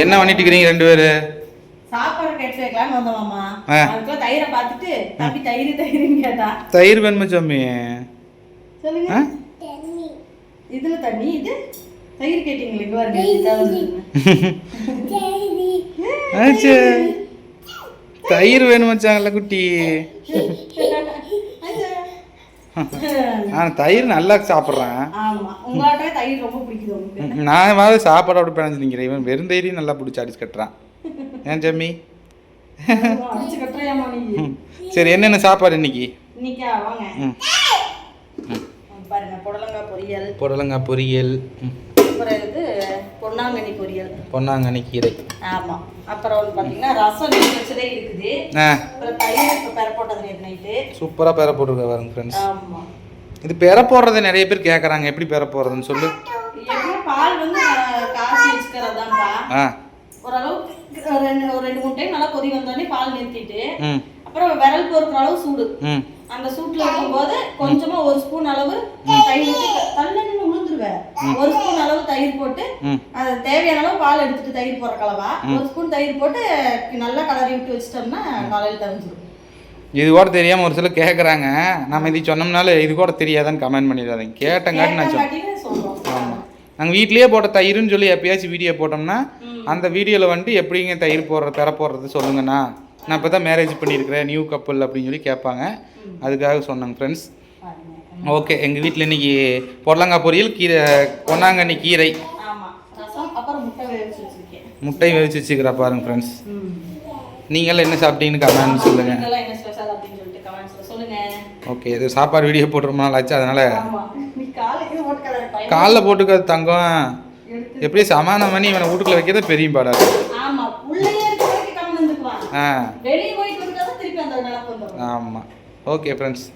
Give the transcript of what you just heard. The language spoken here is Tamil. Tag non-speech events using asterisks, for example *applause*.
என்ன பண்ணிட்டு இருக்கிறீங்க ரெண்டு பேரு? சாப்பாடு கெட்டு வைக்கலாம்னு வந்தோம் மாமா ஆ. அதுக்குள்ள தயிரை பார்த்துட்டு தம்பி தயிர் தயிர்னு கேட்டா. தயிர் வேணுமா சாமி? சொல்லுங்க? இதுல தண்ணி இது? தயிர் கேட்டீங்களே இங்க பாருங்க தயிர் குட்டி? *laughs* *laughs* ஆ தயிர் நல்லா சாப்பிட்றேன். நான் மாதிரி சாப்பாடோட பிணைஞ்சு நிற்கிறேன் இவன் வெறும் தயிரையும் நல்லா பிடிச்சி அடிச்சு கட்டுறான். ஏன் சாமி அடிச்சு கட்டுறியாமா நீ? ம். சரி என்னென்ன சாப்பாடு இன்னைக்கு? புடலங்காய் பொரியல். புடலங்காய் பொரியல். பொன்னாங்கண்ணி பொரியல் பொன்னாங்கண்ணி கீரை ஆமா. அப்புறம் வந்து பாத்தீங்கன்னா ரசம் வச்சதே இருக்குது. அப்புறம் தயிர் இப்போ பெற போட்டது நேற்று நைட்டு. சூப்பராக பேர போட்டுருக்க பாருங்க ஃப்ரெண்ட்ஸ் இது பெற போடுறதை நிறைய பேர் கேட்குறாங்க எப்படி பெற போடுறதுன்னு சொல்லு. பால் வந்து நான் காய்ச்சி வச்சுக்கிறதாப்பா ஆ. ஓரளவுக்கு ரெண்டு ஒரு ரெண்டு மூணு டைம் நல்லா கொதி வந்தோடனே பால் நிறுத்திட்டு அப்புறம் விரல் பொறுக்கிற அளவு சூடு. அந்த சூட்ல இருக்கும்போது கொஞ்சமா ஒரு ஸ்பூன் அளவு தயிர் ஊற்றி ஒரு ஸ்பூன் அளவு தயிர் போட்டு அது தேவையான அளவு பால் எடுத்துட்டு தயிர் போடுற கலவா. ஒரு ஸ்பூன் தயிர் போட்டு நல்லா கலரி விட்டு வச்சிட்டோம்னா காலையில் தெரிஞ்சிடும் இது கூட தெரியாமல் ஒரு சிலர் கேட்குறாங்க நம்ம இது சொன்னோம்னால இது கூட தெரியாதான்னு கமெண்ட் பண்ணிடாதீங்க. கேட்டங்காட்டி நான் சொன்னேன் ஆமாம் நாங்கள் வீட்லேயே போட்ட தயிர்னு சொல்லி எப்பயாச்சும் வீடியோ போட்டோம்னா அந்த வீடியோவில் வந்துட்டு எப்படிங்க தயிர் போடுற பெற போடுறது சொல்லுங்கண்ணா. நான் இப்போ தான் மேரேஜ் பண்ணியிருக்கிறேன் நியூ கப்பல் அப்படின்னு சொல்லி கேட்பாங்க. அதுக்காக சொன்னாங்க ஃப்ரெண்ட்ஸ் ஓகே எங்கள் வீட்டில் இன்னைக்கு பொடலங்காய் பொரியல் கீரை பொன்னாங்கண்ணி கீரை. முட்டை வேவிச்சு வச்சுக்கிறா பாருங்க ஃப்ரெண்ட்ஸ் நீங்களும் என்ன சாப்பிட்டீங்கன்னு கமெண்ட் சொல்லுங்கள் ஓகே இது சாப்பாடு வீடியோ போட்டு ரொம்ப நாள் ஆச்சு அதனால் காலைல போட்டுக்கிறது தங்கம். எடுத்து எப்படியும் சமாதானம் பண்ணி இவனை வீட்டுக்குள்ள வைக்கிறதே பெரிய ஆ. வந்துடும் ஆமாம் ஓகே ஃப்ரெண்ட்ஸ்.